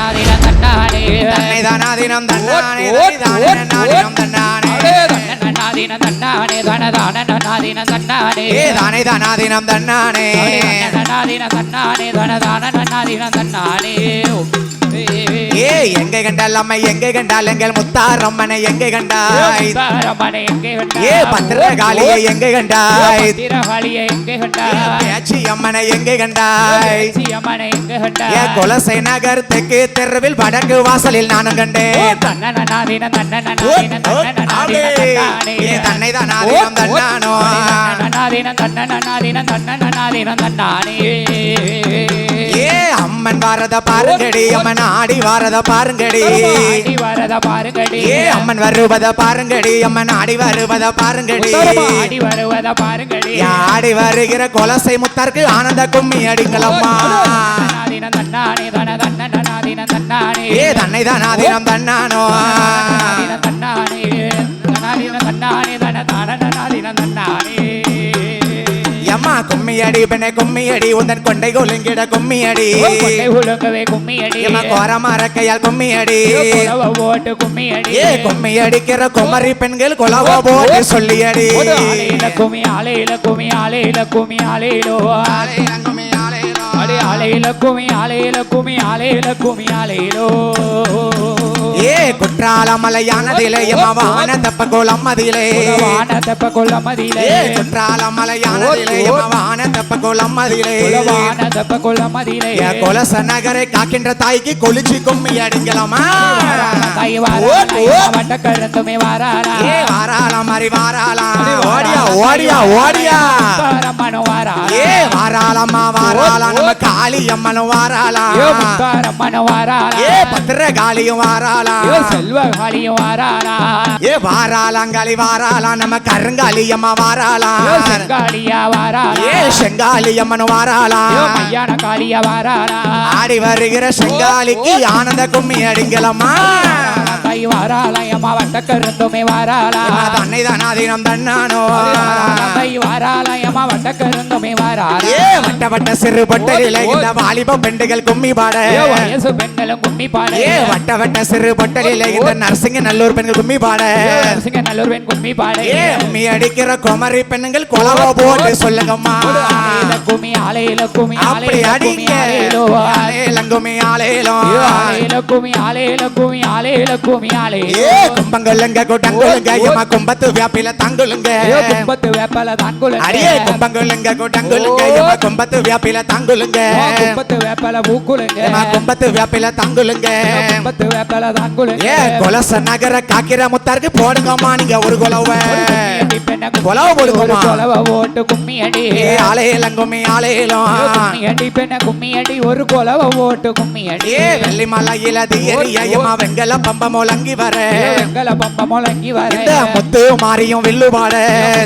தன்னாதின தன்னானே. தன்னை தானாதினம் தன்னானே ஓட், தன்னை ஓட், தானாதினம் தன்னானே. தன்னாதின தன்னானே தனதான நன்னாதின தன்னானே. ஏ தானே தானாதினம் தன்னானே தன்னாதின தன்னானே தனதான நன்னாதின தன்னானே. ஏ எங்கே கண்டால் அம்மை எங்கே கண்டால் எங்கள் கண்டாய் முத்தாரம்மனை எங்கே கண்டாய்? ஏ கண்டாய் பத்திரகாளியை எங்கே கண்டாய்? பேச்சி அம்மனை எங்கே கண்டாய்? ஏ குலசை நகர் தெற்கு தெருவில் வடக்கு வாசலில் நானும் கண்டேன் தன்னானே. தன்னை தானாதினம் தன்னானோ தன்னனனாதின தன்னனனாதின தன்னனனாதின தன்னானே. ஏ அம்மன் வாரத பாருங்கடி அம்மன் ஆடி வாரத பாருங்கடி. ஆடி வரத பாருங்கடி. ஏ அம்மன் வருவத பாருங்கடி அம்மன் ஆடி வருவத பாருங்கடி. ஆடி வருவத பாருங்கடி. ஆடி வருகிற கொலசை முத்தாருக்கு ஆனந்த கும்மி அடிங்களம்மா. ஏ தன்னை தானாதினம் தன்னானோ. எம்மா கும்மி அடி பெண்ணை கும்மி அடி உந்தன் கொண்டை கொலுங்கிட கும்மி அடி கொண்டை உழுங்கவே கும்மியடி. கோரமர கையால் கும்மி அடி குலவ ஓட்டு கும்மியடி. ஏ கும்மி அடிக்கிற குமரி பெண்கள் குலவ போட்டு சொல்லி அடி ஒரு ஆலையில குமி ஆலையில குமி ஆலையில குமி ஆலையிலோ. அடி ஆலையில குமி ஆலையில குமி ஆலையில குமி ஆலையிலோ. ஏ குற்றால மலையானதிலே எம்மா வான தப்ப கோலம் மதிலே வான தெப்ப கொல்ல மதியிலே ஏ குற்றால மலையானதிலே எம்மா வான தப்ப கோலம் மதிலே வான தெப்ப ஏ கொலச நகரை காக்கின்ற தாய்க்கு கொலிச்சு கும்மி அடிங்கலாமா கை வாரா வட்ட கருந்துமே வாராரா ஏ வாராலாம் மாதிரி வாராலாம் ஓடியா ஓடியா ஓடியா. முத்தாரம்மனு வாராரா ஏ வாராளம்மா வாராளாம் நம்ம காளி அம்மனும் ஏ முத்தாரம்மனு வாராரா ஏ பத்திர காளியும் வாராளாம் ஏ செல்வகாளியும் வாராரா ஏ வாராளாங்காளி வாராளாம் நம்ம கருங்காளி அம்மா ஏ வாராளாம் செங்காளியா ஏ செங்காளி அம்மனும் ஏ வாராளாம் மையான காளியா வாராரா ஆடி வருகிற செங்காலிக்கு ஆனந்த கும்மி அடிங்கலம்மா. கை வாராளா எம்மா வட்ட கருந்துமே வாராளா. தன்னை தானாதீனம் தன்னானோ. கை வாராளா எம்மா வட்ட கருந்துமே வாராளா. ஏ வட்ட வட்ட சிறு பொட்டலில இந்த வாலிப பெண்டுகள் கும்மி பாட. வயசு பெண்களும் கும்மி பாடு. ஏ வட்ட வட்ட சிறு பொட்டலில இந்த நரசிங்க நல்லூர் பெண்கள் கும்மி பாட. சிங்க நல்லூர் பெண் கும்மி பாடு. ஏ கும்மி அடிக்கிற குமரி பெண்ணுங்கள் குலவ போட்டு சொல்லுங்கம்மா. கும்மி ஆலையில கும்மி அப்படி ஆலையில கும்மி அடிங்க. ஆலையிலோ ஏ ஆலையில கும்மி ஆலையில கும்மி ஆலையில கும்மி. ஆலையிலோ ஏ கும்பங்கொல்லுங்க கூட்டங்கொல்லுங்க எம்மா கும்பத்து வியாப்பில தங்குலுங்க ஏ கும்பத்து வேப்பல தான் அடியே கும்பங்கொல்லுங்க கூட்டங்கொல்லுங்க எம்மா கும்பத்து வியாப்பில தங்குலுங்க கும்பத்து வேப்பல கும்பத்து வியாப்பில தங்குலுங்க கும்பத்து வேப்பல தான் ஏ கொலச நகர காக்கிற முத்தாருக்கு போடுங்கம்மா நீங்க ஒரு கொலவ. கொலவ போடுங்கம்மா. கொலவ ஓட்டு கும்மி அடி ஏ கும்மி அடி பெண்ண கும்மி அடி ஒரு கொலவ ஓட்டு கும்மி அடி ஏ வெள்ளி மலையில தியறிய எம்மா வெங்கல பம்ப முழங்கி வர. வெங்கல பம்ப முழங்கி வர. இந்த முத்து மாரியும் வில்லு பாட.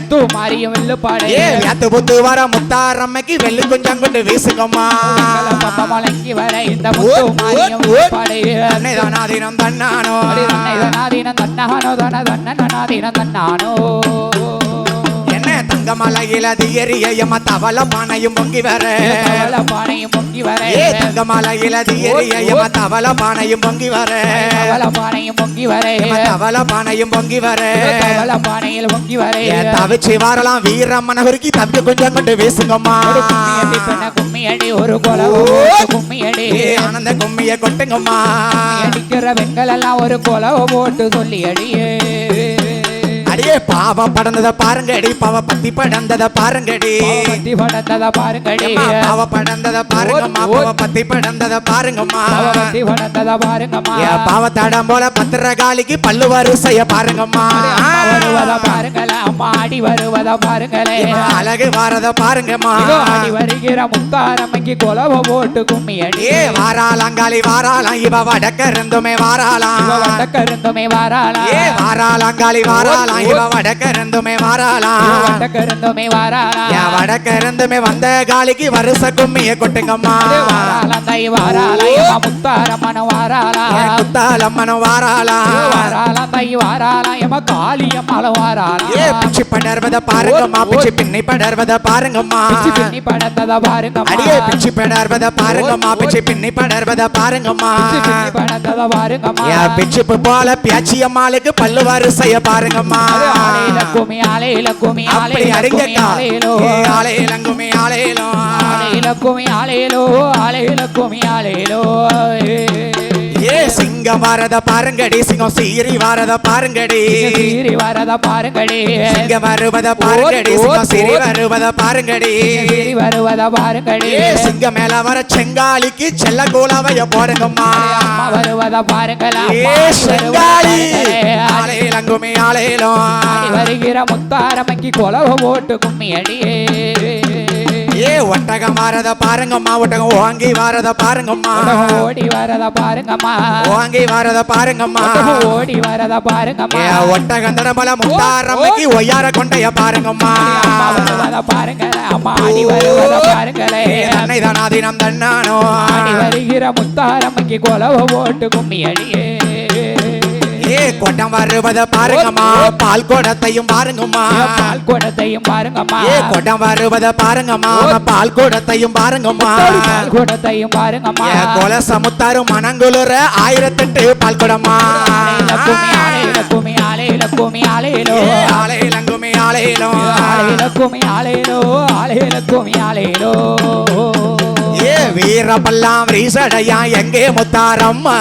தூ மாரியும் வில்லு பாடு. ஏ வியாத்து புத்து வர முத்தாரம்மைக்கு வெள்ளு கொஞ்சம் கொண்டு வீசுங்கம்மா. வெங்கல பம்ப முழங்கி வர. இந்த முத்து மாரியும் வில்லு பாடு. தன்னானோ தன்னானோ. தன தன்ன தனாதீனம் தன்னானோ. என்ன தங்க மலையில தியறிய எம்மா தவள பானையும் பொங்கி வர. பானையும் பொங்கி வர. ஏ தங்க மலையில தியறிய எம்மா தவள பானையும் பொங்கி வர. பானையும் பொங்கி வர. தவள பானையும் பொங்கி வர. கவல பானையில் பொங்கி வர. ஏ தவிச்சு வரலாம் வீரம்மன குறுக்கி தவிக்க கொஞ்சம் கொண்டு வீசுங்கம்மா. ஒரு கும்மி அடி பெண்ண கும்மி அடி ஒரு கொலவு ஓட்டு கும்மி அடி ஏ ஆனந்த கும்மிய கொட்டுங்கம்மா. அடிக்கிற பெண்கள் எல்லாம் ஒரு கொலவு போட்டு சொல்லி அடியே அடியே பாவம் படந்தத பாருங்கடி பாவ பத்தி படந்தத பாருங்கடி. பத்தி படந்தத பாருங்கடி. பாவ படந்தத பாருங்கம்மா பாவ பத்தி படந்தத பாருங்கம்மா. பத்தி படந்தத பாருங்கம்மா. ஏ பாவத்தடம் போல பத்திரகாளிக்கு பல்லு வரிசைய பாருங்கம்மா. வருவத பாருங்களே அம்மா ஆடி வருவத பாருங்களே. அழகு வாரத பாருங்கம்மா. ஆடி வருகிற முத்தாரம்மைக்கு கொலவ போட்டு கும்மி அடி ஏ வாராளாங்காளி வாராளாம் இவ வடக்க இருந்துமே வாராளாம். இவ வட்டக்கருந்துமே வாராளா ஏ வாராளாங்காளி வாராளாம் இவ வடக்க இருந்துமே வாராளாம் வட்டக்க இருந்துமே வாராளா? என் வடக்க இருந்துமே வந்த காளிக்கு வருஷ கும்மிய கொட்டுங்கம்மா. வாராளா? தை வாராளா எம்மா வாராளா? குத்தாலம்மனும் வாராளா? வாராளா தை வாராளா எம காளியம்மாளும் வாராளா? ஏ பிச்சு படர்வத பாருங்கம்மா பிச்சு பின்னி படர்வத பாருங்கம்மா. பிச்சி பின்னி படத்தத பாருங்கம்மா. அடியே பிச்சு படர்வத பாருங்கம்மா பிச்சு பின்னி படர்வத பாருங்கம்மா. பிச்சி பின்னி படத்தத பாருங்கம்மா. ஏ போல பியாச்சி அம்மாளுக்கு பல்லு வரிசைய பாருங்கம்மா. ஆலையில குமி ஆலையில குமி ஆலையில குமி ஆலையிலோ. ஆலையிலங்குமே ஆலையிலும் ஆலையில. குமி ஆலையிலோ ஆலையில குமி ஆலையிலோ. ஏ சிங்கம் வரத பாருங்கடி. சிங்கம் சீரி வரத பாருங்கடி. சீரி வரத பாருங்கடி. சிங்கம் வருவத பாருங்கடி. சிங்கம் சீரி வருவத பாருங்கடி. சீரி வருவத பாருங்கடி. ஏ சிங்கம் மேல வர செங்காலிக்கு செல்ல கோலாவைய போடுங்கம்மா. வருவத பாருங்களா ஏ செங்காலி. ஆலையிலங்குமே ஆலையிலும் வருகிற முத்தாரமைக்கு கொலவ போட்டு கும்மி அடியே. ஏ ஒட்டகம் வரத பாருங்கம்மா ஒட்டகம் வாங்கி வரத பாருங்கம்மா. ஓடி வரத பாருங்கம்மா. வாங்கி வரத பாருங்கம்மா. ஓடி வரத பாருங்கம்மா. ஏ ஒட்டகம் தடமல முத்தாரம்மைக்கு ஒய்யார கொண்டைய பாருங்கம்மா. அம்மா வருவத பாருங்களே அம்மா ஆடி வருவத பாருங்களே. அன்னை தானாதினம் தன்னானோ. வருகிற முத்தாரமைக்கு கொலவ போட்டு கும்மி அடியே. கொட்டம் வருவத பாருங்கம்மா. பால் குடத்தையும் பாருங்கம்மா. பால் குடத்தையும் பாருங்கம்மா. ஏ கொட்டம் வருவத பாருங்கம்மா. பால் குடத்தையும் பாருங்கம்மா. பால் குடத்தையும் பாருங்கம்மா. ஏ கொல சமுத்தாரு மணங்குளுற ஆயிரத்தெட்டு பால் குடம்மா. கும்மி ஆலையில ஆலையில கும்மி ஆலையிலோ. ஆலையில கும்மி ஆலையிலோ. ஆலையில கும்மி ஆலையிலோ. ஏ வீரப்பல்லாம் ரீசடையா எங்கே முத்தாரம்மா?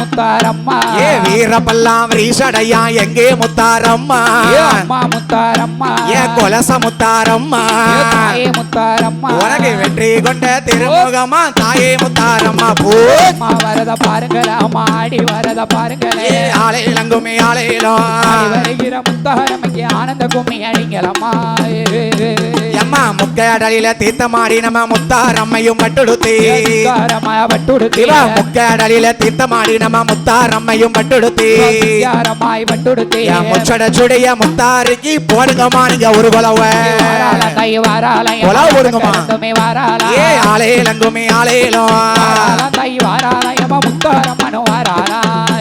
முத்தாரம்மா? ஏ வீரப்பல்லாம் ரீசடையா எங்கே முத்தாரம்மா? அம்மா முத்தாரம்மா? ஏ கொலச முத்தாரம்மா? தாயே முத்தாரம்மா? உனக்கு வெற்றி கொண்ட திருமுகமா தாயே முத்தாரம்மா? போ. அம்மா வரத பாருங்களே. ஆடி வரத பாருங்களே. ஏ ஆலையிலங்குமே ஆடி ஆலையிலும் வருகிற முத்தாரமைக்கு ஆனந்த கும்மி அடிங்களம்மா எம்மா முக்கடலில தீர்த்தமாடி நம்ம முத்தாரம்மையும் பட்டுடுத்தி இவ முக்கடலில தீர்த்தமாடி நம்ம முத்தாரம்மையும் பட்டுடுத்தி முச்சட சுடைய முத்தாருக்கு போடுங்கம்மா நீங்க ஒரு கொலவ வாராள தை வாராள. கொலா போடுங்கம்மா. ஏ ஆலையிலங்குமே ஆலையிலும் தை வாராள.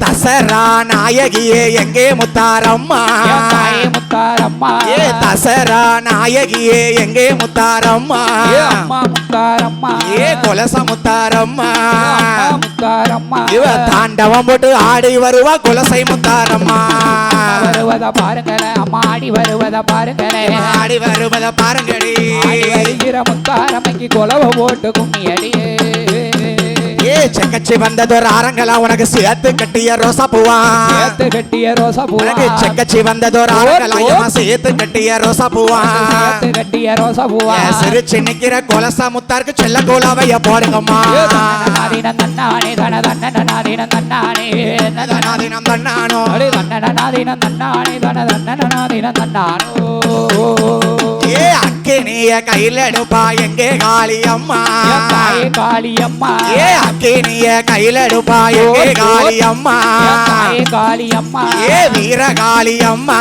தசரா நாயகியே எங்கே முத்தாரம்மா? முத்தாரம்மா. ஏ தசரா நாயகியே எங்கே முத்தாரம்மா? முத்தாரம்மா. ஏ கொலச முத்தாரம்மா? முத்தாரம்மா. இவ தாண்டவம் போட்டு ஆடி வருவா குலசை முத்தாரம்மா. வருவத பாருங்களே அம்மா ஆடி வருவத பாருங்களே ஆடி வருவத பாருங்கடி. வருகிற முத்தாரம்மைக்கு கொலவ போட்டு கும்மி அடியே செக்கச்சி வந்ததொரு ஆரங்களா? உனக்கு சேர்த்து கட்டிய ரோசா பூவா? சேர்த்து கட்டிய ரோசா பூவா? உனக்கு செக்கச்சி வந்ததொரு ஆரங்களா? இவன் சேர்த்து கட்டிய ரோசா பூவா? சேர்த்து கட்டிய ரோசா பூவா? சிரிச்சு நிக்கிற கொலசா முத்தாருக்கு செல்ல கோலாவைய போடுங்கம்மா. நாதின தன்னானே தன தன்னன நாதின தன்னானே நதன நாதினம் தன்னானோ. அடி தன்னன நாதின தன்னானே தன தன்னன நாதின தன்னானோ. ஏ அக்கினிய கையில் எடுப்பா எங்கே காளியம்மா? ஏ அக்கினிய கையில் எடுப்பா எங்கே காளி அம்மா என் தாயே காளியம்மா. ஏ வீர காளி அம்மா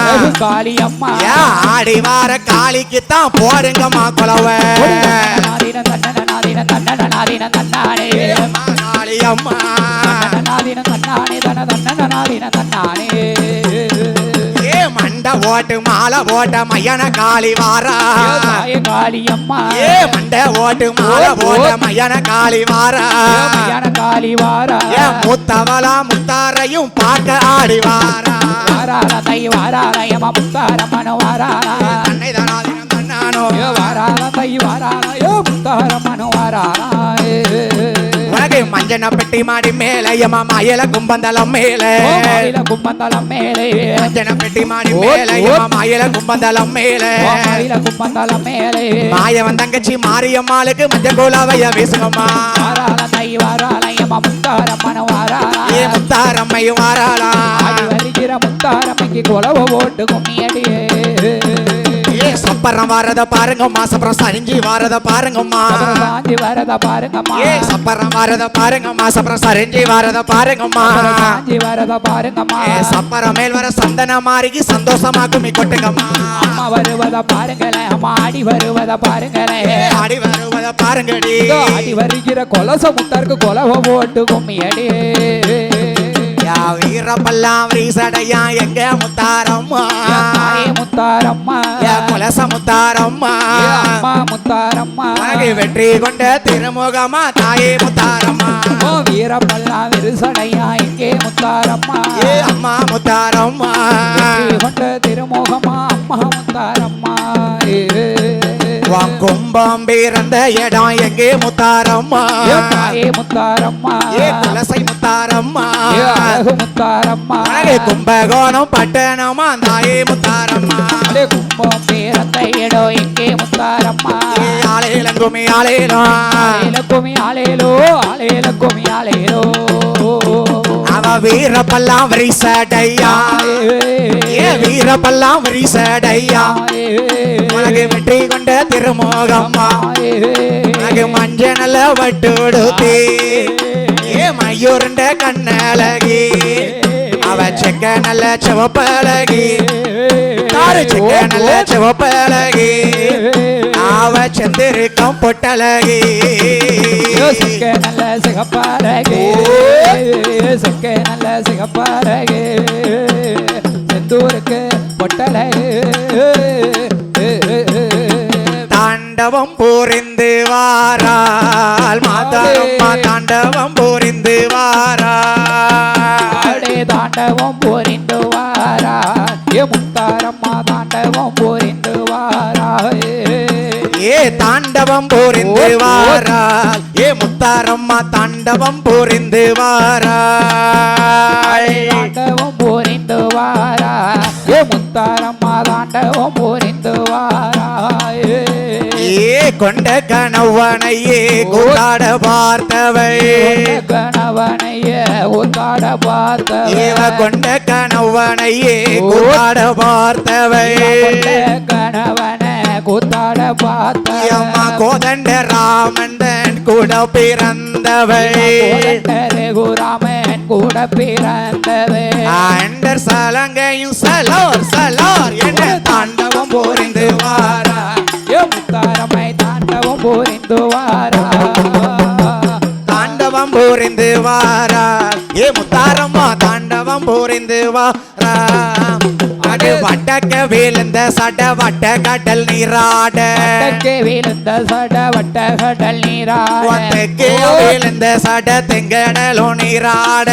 அழகு காளியம்மா. ஏ ஆடி வார காளிக்கு தான் போடுங்கம்மா குலவ நாதின தன்னன நாதின தன்னன நாதின மண்ட ஓட்டு மாலை ஓட்ட மையன காளி வாரா. தாயே காளியம்மா ஏ மண்ட ஓட்டு மாலை ஓட்ட மையன காளி வாரா. மையான காளி வாரா. ஏ முத்தவளா முத்தாரையும் பார்க்க ஆடி வாரா. வாராள தை வாராள யம முத்தாரம்மனு வாராள. அன்னை தனாதினம் தன்னானோ. ஏ வாராள தை வாராள ஏ முத்தாரம்மனு வாராள உனக்கு மஞ்சன பெட்டி மாடி மேல எமா மயல கும்பந்தலம் மேல. கும்பந்தலம் மேலே. மஞ்சன பெட்டி மாடி மேல எமா மயல கும்பந்தலம் மேல. மயில கும்பந்தலம் மேலே. மாயவன் தங்கச்சி மாரியம்மாளுக்கு மஞ்ச கோலாவைய வீசுங்கம்மா. வாராள தை வாராள யம முத்தாரம்மனு வாராள. ஏ முத்தாரம்மையும் வாராளா. வருகிற முத்தாரம்மைக்கு கொலவ போட்டு கும்மியடியே. சப்பரம் வாரத பாருங்கம்மா சப்பரம் சரிஞ்சு வாரத பாருங்கம்மா. சாஞ்சி வரத பாருங்கம்மா. ஏ சப்பரம் வாரத பாருங்கம்மா சப்பரம் சரிஞ்சு வாரத பாருங்கம்மா. சாஞ்சி வரத பாருங்கம்மா. ஏ சப்பரம் மேல் வர சந்தன மாறிக்கு சந்தோஷமா கும்மி கொட்டுங்கம்மா. அம்மா வருவத பாருங்களேன் அம்மா ஆடி வருவத பாருங்களேன் ஆடி வருவத பாருங்கடி. ஆடி வருகிற கொலச முத்தாருக்கு கொலவ போட்டு கும்மியடி. யா வீரப்பல்லாம் வீசடையா எங்க முத்தாரம்மா? முத்தாரம்மா. யா குலச முத்தாரம்மா? முத்தாரம்மா. வெற்றி கொண்ட திருமுகமா தாயே முத்தாரம்மா? ஓ வீரப்பல்லா விருசடையா இங்கே முத்தாரம்மா? ஏ அம்மா முத்தாரம்மா? வெற்றி கொண்ட திருமுகமா அம்மா முத்தாரம்மா. ஏ. உன் கும்பம் பிறந்த இடம் எங்கே முத்தாரம்மா? ஏ முத்தாரம்மா. ஏ குலசை முத்தாரம்மா. ஏ அழகு முத்தாரம்மா. உனக்கு கும்பகோணம் பட்டணமா தாயே முத்தாரம்மா. கும்பம் பேரந்த இடம் இங்கே முத்தாரம்மா? ஆளையிலங்குமி ஆளையிலும் ஆலேல குமி ஆலேலோ ஆலேல குமி ஆலேலோ அவ வீரப்பல்லாம் வரிசடையா. ஏ வீரப்பல்லாம் வரிசடையா. உனக்கு வெற்றி கொண்ட திருமோகம்மா. உனக்கு மஞ்ச நல்ல வட்டு உடுத்தி. ஏ மயூருண்ட கண்ணழகி. அவ செக்க நல்ல சிவப்பழகி. தாரு செக்க நல்ல சிவப்பழகி. அவ செந்திருக்கம் பொட்டழகி சிக்க நல்ல சிகப்பாரகே. சிக்க நல்ல சிகப்பாரகே. செந்தூருக்கு பொட்டலகே. தாண்டவம் புரிந்து வாரால் மாதாரம்மா தாண்டவம் புரிந்து ஆடே தாண்டவம் புரிந்து வாரா ஏ முத்தாரம்மா தாண்டவம் வாரா ஏ தாண்டவம் புரிந்து வாரால் ஏ முத்தாரம்மா தாண்டவம் புரிந்து வாரால் தாண்டவம் புரிந்து வாரா ஏ முத்தாரம்மா தாண்டவம் ஏ கொண்ட கணவனையே கூடாட பார்த்தவை கணவனைய உத்தாட பார்த்த ஏவ கொண்ட கணவனையே கூடாட பார்த்தவை கணவன கூத்தாட பார்த்த அம்மா கோதண்ட ராமந்தன் கூட பிறந்தவை ரகுராமன் கூட பிறந்தது ஆண்டர் சலங்கையும் சலோர் சலோர் என்ன தாண்டவம் புரிந்து வாரா. முத்தாரமை புரிந்து வாரா. தாண்டவம் புரிந்து வாரா. ஏ முத்தாரம்மா தாண்டவம் புரிந்து வாரா. அது வட்டக்க விழுந்த சட வட்ட கடல் நீராட. வட்டக்கே விழுந்த சட வட்ட கடல் நீராட. ஒத்தைக்கே விழுந்த சட தெங்கடலோ நீராட.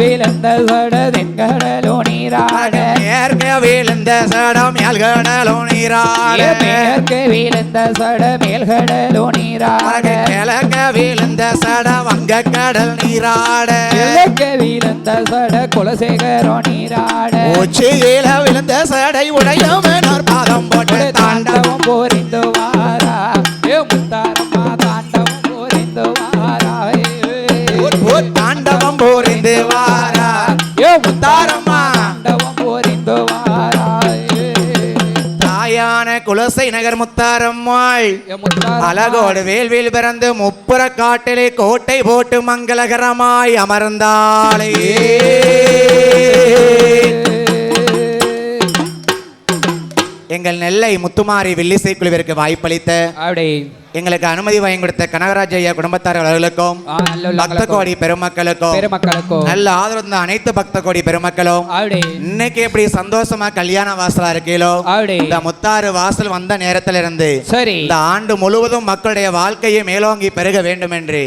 விழுந்த சட தென்கடலோ நீராட. மேற்க விழுந்த சடம் மேல்கடலோ நீராட. மேற்கே விழுந்த சட மேல்கடலோ நீராட. கிழக்க விழுந்த சட வங்க கடல் நீராட. கிழக்கே விழுந்த சட குலசேகரோ நீராட. உச்சியில விழுந்த சடை உடையவனோர் பாதம் போட்டு தாண்டவம் போரிந்து வாரா ஏ முத்தாரம்மா தாண்டவம் போரிந்து வாரா தாண்டவம் புரிந்து வாரா ஏ முத்தாரம்மா தாண்டவம் போரிந்து வாரா தாயான குலசை நகர் முத்தாரம்மாள். அழகோடு வேல்வேல் பிறந்து முப்புற காட்டிலே கோட்டை போட்டு மங்களகரமாய் அமர்ந்தாளே. எங்கள் நெல்லை முத்துமாரி வில்லிசை குழுவிற்கு வாய்ப்பளித்த எங்களுக்கு அனுமதி வாங்கி கொடுத்த கனகராஜ் ஐயா குடும்பத்தார் அவர்களுக்கும் ஆ, நல்ல உள்ளங்களுக்கும், பக்த கோடி பெருமக்களுக்கும். நல்ல ஆதரவு தந்த அனைத்து பக்த கோடி பெருமக்களும் இன்னைக்கு எப்படி சந்தோஷமா கல்யாண வாசலா இருக்கீங்களோ இந்த முத்தாறு வாசல் வந்த நேரத்துல இருந்து சரி. இந்த ஆண்டு முழுவதும் மக்களுடைய வாழ்க்கையை மேலோங்கி பெருக வேண்டும் என்று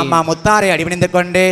அம்மா முத்தாரை அடிபணிந்து கொண்டு